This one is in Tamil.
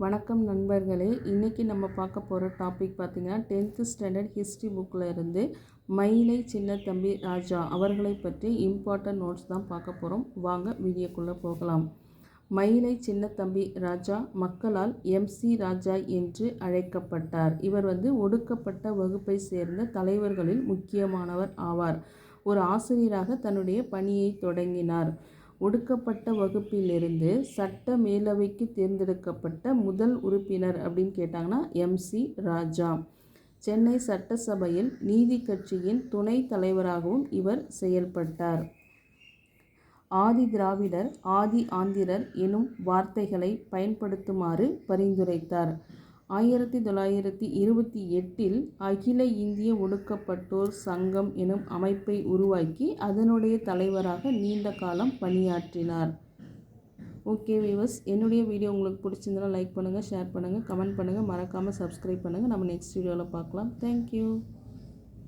வணக்கம் நண்பர்களே. இன்றைக்கி நம்ம பார்க்க போகிற டாபிக் பார்த்திங்கன்னா டென்த்து ஸ்டாண்டர்ட் ஹிஸ்ட்ரி புக்கில் இருந்து மயிலை சின்னத்தம்பி ராஜா அவர்களை பற்றி இம்பார்ட்டன்ட் நோட்ஸ் தான் பார்க்க போகிறோம் வாங்க வீடியோக்குள்ளே போகலாம். மயிலை சின்னத்தம்பி ராஜா மக்களால் எம்சி ராஜா என்று அழைக்கப்பட்டார். இவர் வந்து ஒடுக்கப்பட்ட வகுப்பை சேர்ந்த தலைவர்களில் முக்கியமானவர் ஆவார். ஒரு ஆசிரியராக தன்னுடைய பணியை தொடங்கினார். ஒடுக்கப்பட்ட வகுப்பிலிருந்து சட்ட மேலவைக்கு தேர்ந்தெடுக்கப்பட்ட முதல் உறுப்பினர் அப்படின்னு கேட்டாங்கன்னா எம்சி ராஜா. சென்னை சட்டசபையில் நீதி கட்சியின் துணை தலைவராகவும் இவர் செயல்பட்டார். ஆதி திராவிடர் ஆதி ஆந்திரர் எனும் வார்த்தைகளை பயன்படுத்துமாறு பரிந்துரைத்தார். ஆயிரத்தி தொள்ளாயிரத்தி இருபத்தி எட்டில் அகில இந்திய ஒடுக்கப்பட்டோர் சங்கம் எனும் அமைப்பை உருவாக்கி அதனுடைய தலைவராக நீண்ட காலம் பணியாற்றினார். ஓகே வீவர்ஸ் என்னுடைய வீடியோ உங்களுக்கு பிடிச்சிருந்தனா லைக் பண்ணுங்கள் ஷேர் பண்ணுங்கள் கமெண்ட் பண்ணுங்கள் மறக்காமல் சப்ஸ்கிரைப் பண்ணுங்கள் நம்ம நெக்ஸ்ட் வீடியோவில் பார்க்கலாம். தேங்க்யூ